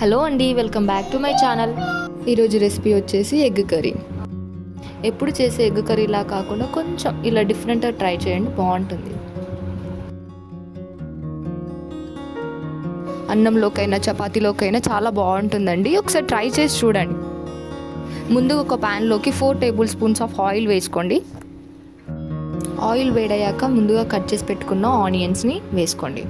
Hello అండి welcome back to my channel. ఈరోజు recipe వచ్చేసి ఎగ్ కర్రీ. ఎప్పుడు చేసే ఎగ్ కర్రీలా కాకుండా కొంచెం ఇలా డిఫరెంట్గా ట్రై చేయండి బాగుంటుంది. అన్నంలోకైనా చపాతీలోకైనా చాలా బాగుంటుందండి. ఒకసారి ట్రై చేసి చూడండి. ముందు ఒక ప్యాన్లోకి four tablespoons of oil వేసుకోండి. ఆయిల్ వేడయ్యాక ముందుగా కట్ చేసి పెట్టుకున్న ఆనియన్స్ని వేసుకోండి.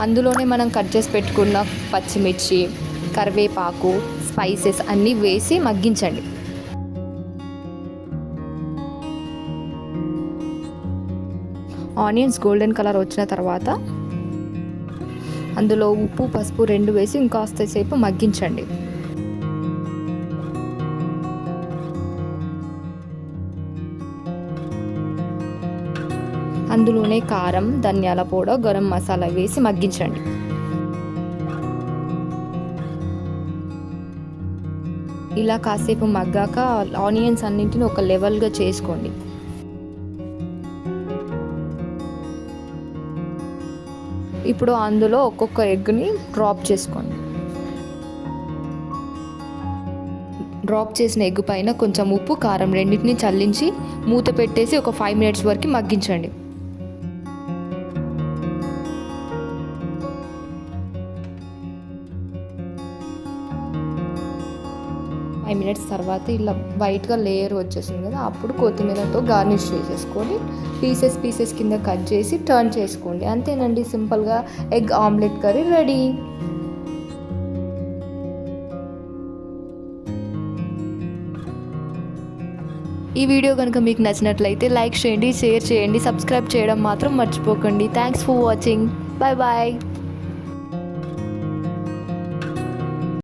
అందులోనే మనం కట్ చేసి పెట్టుకున్న పచ్చిమిర్చి కరివేపాకు స్పైసెస్ అన్నీ వేసి మగ్గించండి. ఆనియన్స్ గోల్డెన్ కలర్ వచ్చిన తర్వాత అందులో ఉప్పు పసుపు రెండు వేసి ఇంకాస్త సేపు మగ్గించండి. అందులోనే కారం ధనియాల పొడ గరం మసాలా వేసి మగ్గించండి. ఇలా కాసేపు మగ్గాక ఆనియన్స్ అన్నింటిని ఒక లెవెల్గా చేసుకోండి. ఇప్పుడు అందులో ఒక్కొక్క ఎగ్ని డ్రాప్ చేసుకోండి. డ్రాప్ చేసిన ఎగ్ పైన కొంచెం ఉప్పు కారం రెండింటిని చల్లించి మూత పెట్టేసి ఒక ఫైవ్ మినిట్స్ వరకు మగ్గించండి. ఫైవ్ మినిట్స్ తర్వాత ఇలా వైట్గా లేయర్ వచ్చేసింది కదా అప్పుడు కొత్తిమీరతో గార్నిష్ చేసేసుకొని పీసెస్ పీసెస్ కింద కట్ చేసి టర్న్ చేసుకోండి. అంతేనండి సింపుల్గా ఎగ్ ఆమ్లెట్ కర్రీ రెడీ. ఈ వీడియో కనుక మీకు నచ్చినట్లయితే లైక్ చేయండి షేర్ చేయండి సబ్స్క్రైబ్ చేయడం మాత్రం మర్చిపోకండి. Thanks for watching. Bye bye.